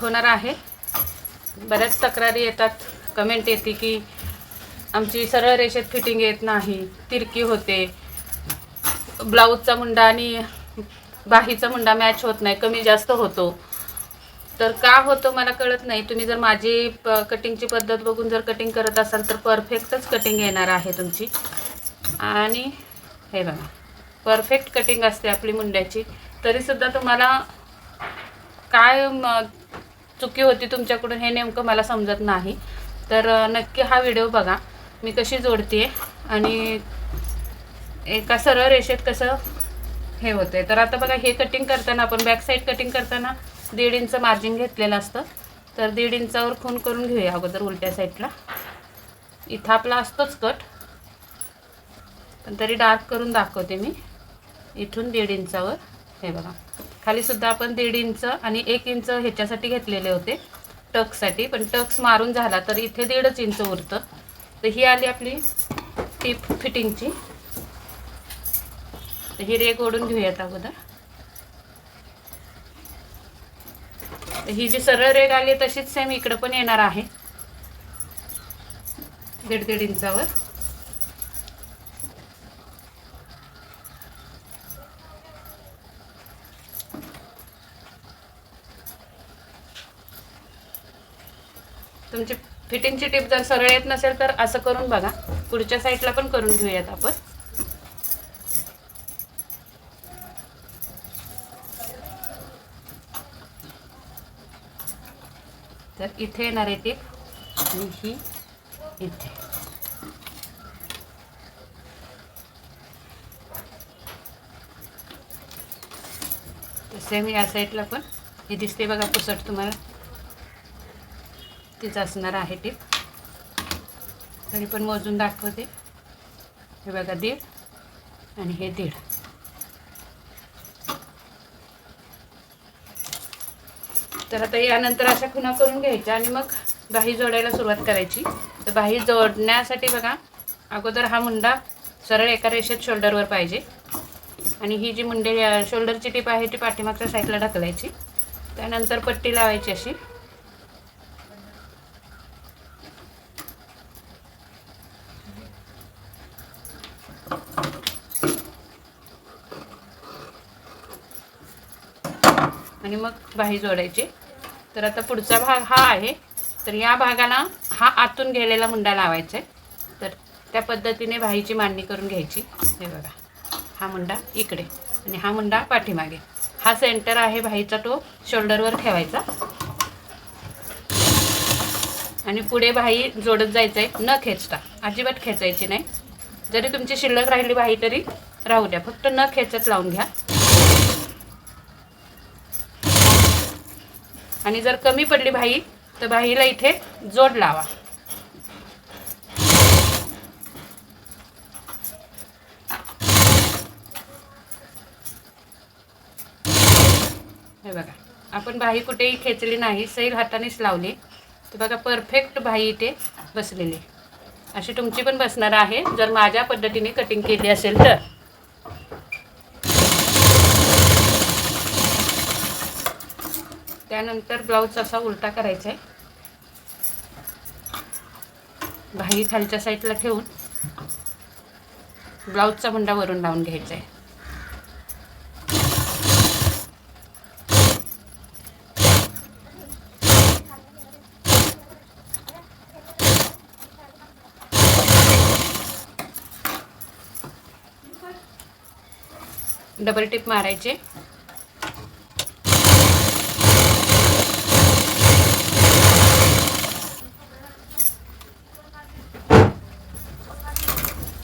दाखवणार आहे. बऱ्याच तक्रारी येतात कमेंट येते की आमची सरळ रेषेत फिटिंग येत नाही तिरकी होते. ब्लाऊजचा मुंडा आणि बाहीचा मुंडा मॅच होत नाही कमी जास्त होतो. तर का होतं मला कळत नाही. तुम्ही जर माझी प कटिंगची पद्धत बघून जर कटिंग करत असाल तर परफेक्टच कटिंग येणार आहे तुमची. आणि हे बघा परफेक्ट कटिंग असते आपली मुंड्याची. तरीसुद्धा तुम्हाला काय चुकी होती तुमच्याकडून हे नेमकं मला समजत नाही. तर नक्की हा व्हिडिओ बघा. मी कशी जोडते आणि एका सरळ रेषेत कसं हे होते तर आता बघा हे कटिंग करताना आपण बॅक साईड कटिंग करताना दीड इंच मार्जिन घेतलेलं असतं. तर दीड इंचावर खून करून घेऊया अगोदर उलट्या साईडला इथं आपला असतोच कट पण तरी डार्क करून दाखवते मी. इथून दीड इंचावर हे बघा. खालीसुद्धा आपण दीड इंच आणि एक इंच ह्याच्यासाठी घेतलेले होते. टक्ससाठी पण टक्स मारून झाला तर इथे दीडच इंच उरतं. तर ही आली आपली टीप फिटिंगची. तर ही रेग ओढून घेऊयात अगोदर. ही जी सरळ रेग आली तशीच सेम इकडं पण येणार आहे. दीड दीड इंचावर तुमची फिटिंगची टिप जर सरळ येत नसेल तर असं करून बघा. पुढच्या साईडला पण करून घेऊयात आपण. तर इथे येणार आहे टीप. आणि ही इथे. सेम या साईडला पण. ही दिसते बघा पुसट तुम्हाला. तीच असणार आहे टीप. तरी पण मोजून दाखवते. हे बघा दीड आणि हे दीड. तर आता यानंतर अशा खुणा करून घ्यायच्या आणि मग बाही जोडायला सुरुवात करायची. तर बाही जोडण्यासाठी बघा अगोदर हा मुंडा सरळ एका रेषेत शोल्डरवर पाहिजे. आणि ही जी मुंडे शोल्डरची टीप आहे ती पाठीमागच्या साईडला ढकलायची. त्यानंतर पट्टी लावायची अशी. आणि मग बाही जोडायची. तर आता पुढचा भाग हा आहे. तर या भागाला हा आतून गेलेला मुंडा लावायचा आहे. तर त्या पद्धतीने बाहीची मांडणी करून घ्यायची. हे बघा. हा मुंडा इकडे आणि हा मुंडा पाठीमागे. हा सेंटर आहे बाहीचा तो शोल्डरवर ठेवायचा. आणि पुढे बाही जोडत जायचं आहे न खेचता. अजिबात खेचायची नाही. जरी तुमची शिल्लक राहिली बाही तरी राहू द्या. फक्त न खेचत लावून घ्या. आणि जर कमी पडली भाई तर भाईला इथे जोड लावा. हे बघा आपण भाई कुठेही खेचली नाही सैल हातानेच लावली. तर बघा परफेक्ट भाई इथे बसलेली. अशी तुमची पण बसणार आहे जर माझ्या पद्धतीने कटिंग केली असेल तर. त्यानंतर ब्लाऊज असा उलटा करायचा आहे बाही खालच्या साईडला ठेवून ब्लाऊजचा मुंडा वरून लावून घ्यायचा आहे डबल टिप मारायचे.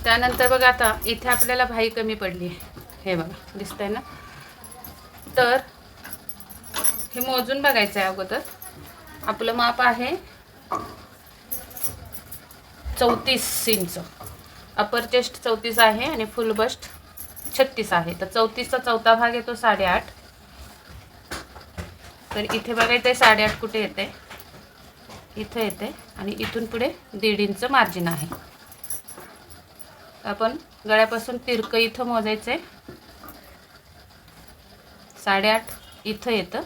त्यानंतर बघा आता इथे आपल्याला भाई कमी पडली हे बघा दिसतंय ना? तर हे मोजून बघायचं आहे अगोदर. आपलं माप आहे चौतीस इंच. अपर चेस्ट चौतीस आहे आणि फुल बस्ट छत्तीस आहे. तर चौतीसचा चौथा भाग येतो साडेआठ. तर इथे बघायचं आहे साडेआठ कुठे येते? इथं येते आणि इथून पुढे दीड इंच मार्जिन आहे. आपण गळ्यापासून तिरकं इथं मोजायचं आहे साडेआठ इथं येतं.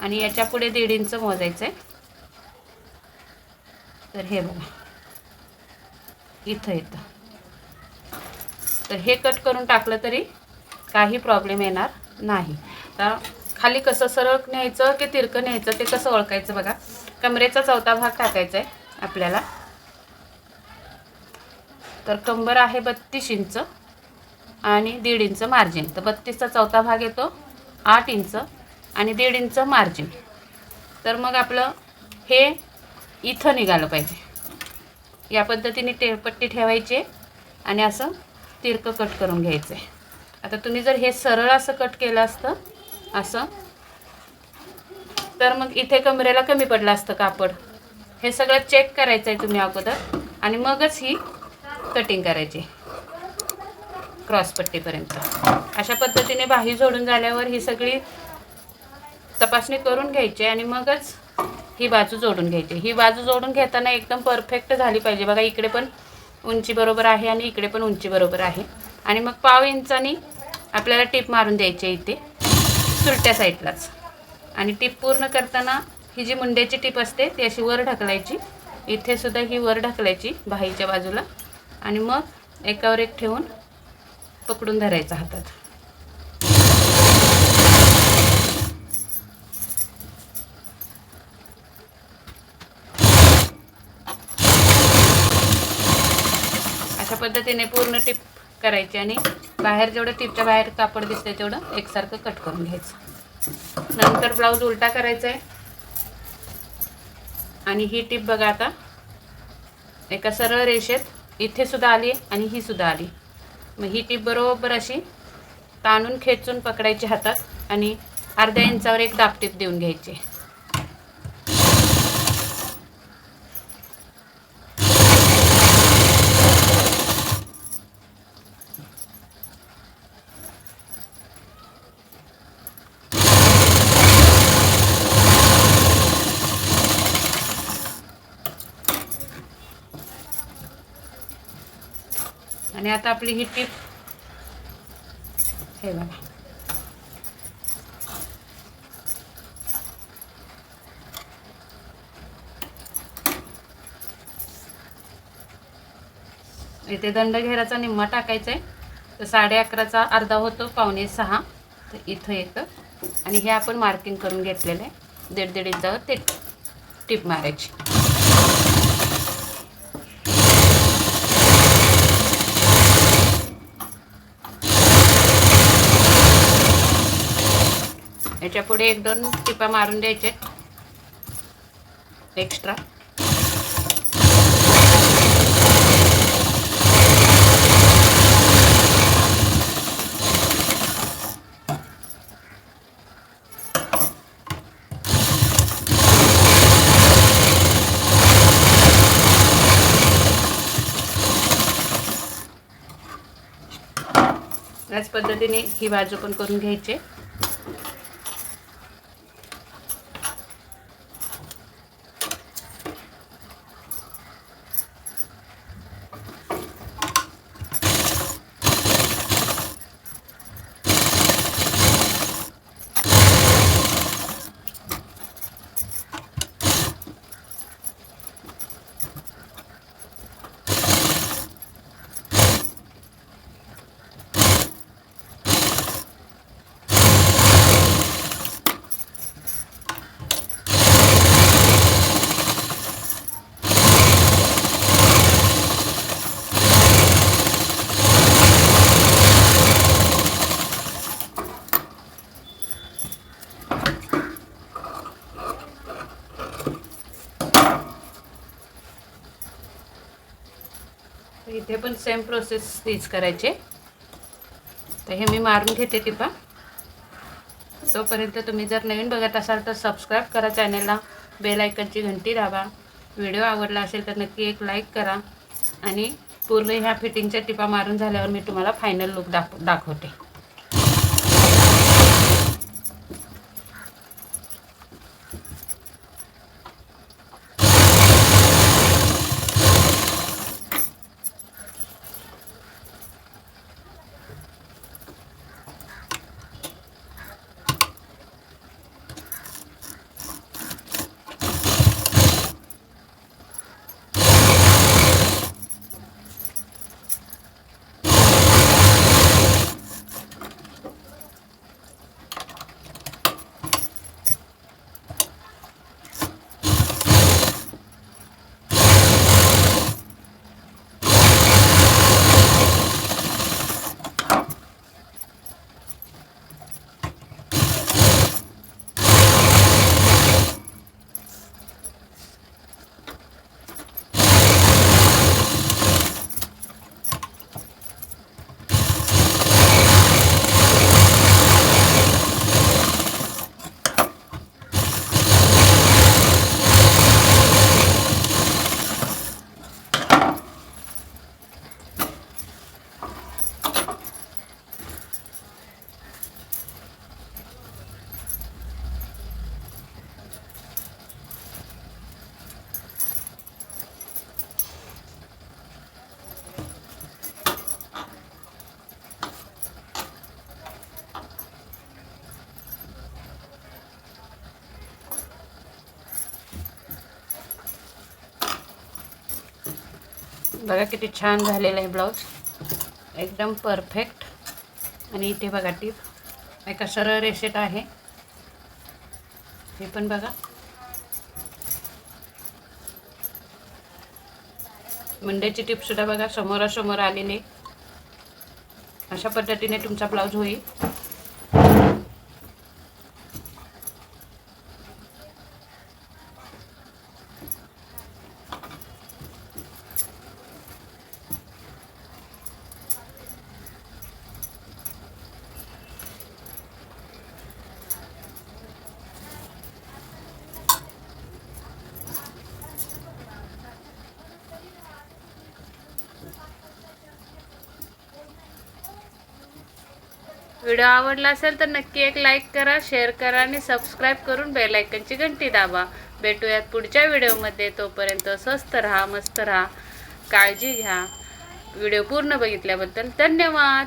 आणि याच्यापुढे दीड इंच मोजायचं आहे तर हे बघा. इथं येतं. तर हे कट करून टाकलं तरी काही प्रॉब्लेम येणार नाही. तर खाली कसं सरळ न्यायचं की तिरकं न्यायचं ते कसं ओळखायचं बघा. कमरेचा चौथा भाग टाकायचा आहे आपल्याला. तर कंबर आहे बत्तीस इंच आणि दीड इंच मार्जिन. तर बत्तीसचा चौथा भाग येतो आठ इंच आणि दीड इंच मार्जिन. तर मग आपलं हे इथं निघालं पाहिजे. या पद्धतीने टे पट्टी ठेवायची आणि असं तिरकं कट करून घ्यायचं. आहे आता तुम्ही जर हे सरळ असं कट केलं असतं असं तर मग इथे कमरेला कमी पडलं असतं कापड. हे सगळं चेक करायचं आहे तुम्ही अगोदर आणि मगच ही कटिंग करायची. क्रॉसपट्टीपर्यंत अशा पद्धतीने बाही जोडून झाल्यावर ही सगळी तपासणी करून घ्यायची आणि मगच ही बाजू जोडून घ्यायची. ही बाजू जोडून घेताना एकदम परफेक्ट झाली पाहिजे. बघा इकडे पण उंची बरोबर आहे आणि इकडे पण उंची बरोबर आहे. आणि मग पाव इंचानी आपल्याला टीप मारून द्यायची आहे इथे. सुरट्या साईडलाच. आणि टीप पूर्ण करताना ही जी मुंड्याची टीप असते ती अशी वर ढकलायची. इथे सुद्धा ही वर ढकलायची बाहीच्या बाजूला. आणि मग एकावर एक ठेवून पकडून धरायचं हातात. अशा पद्धतीने पूर्ण टिप करायची आणि बाहेर जेवढं टिपच्या बाहेर कापड दिसतंय तेवढं एकसारखं कट करून घ्यायचं. नंतर ब्लाऊज उलटा करायचा आहे आणि ही टिप बघा आता एका सरळ रेषेत इथे सुद्धा आली आणि ही सुद्धा आली. मग ही टीप बरोबर अशी ताणून खेचून पकडायची हातात आणि अर्ध्या इंचावर एक दापटीप देऊन घ्यायची. आणि आता आपली ही टीप. हे बघा. इथे दंडघेराचा निम्मा टाकायचा आहे तर साडे अकराचा अर्धा होतो पावणे सहा. तर इथं येतं आणि हे आपण मार्किंग करून घेतलेलं आहे दीड दीड इंचावर ते टीप मारायची. याच्यापुढे एक दोन टिपा मारून द्यायचे. एक्स्ट्रा याच पद्धतीने ही बाजू पण करून घ्यायची. इथे पण सेम प्रोसेस तीच करायची. तर हे मी मारून घेते टिपा. तोपर्यंत तुम्ही जर नवीन बघत असाल तर सबस्क्राईब करा चॅनेलला बेल आयकनची घंटी दाबा. व्हिडिओ आवडला असेल तर नक्की एक लाईक करा. आणि पूर्ण ह्या फिटिंगच्या टिपा मारून झाल्यावर मी तुम्हाला फायनल लुक दाख दाखवते. बघा किती छान झालेलं आहे ब्लाऊज. एकदम परफेक्ट. आणि इथे बघा टीप. एका सरळ रेषेत आहे. हे पण बघा. मंड्याची टीपसुद्धा बघा समोरासमोर आलेली. अशा पद्धतीने तुमचा ब्लाऊज होईल. व्हिडिओ आवडला असेल तर नक्की एक लाईक करा शेअर करा आणि सबस्क्राईब करून बेलायकनची घंटी दाबा. भेटूयात पुढच्या व्हिडिओमध्ये तोपर्यंत स्वस्त राहा मस्त राहा. काळजी घ्या. व्हिडिओ पूर्ण बघितल्याबद्दल धन्यवाद.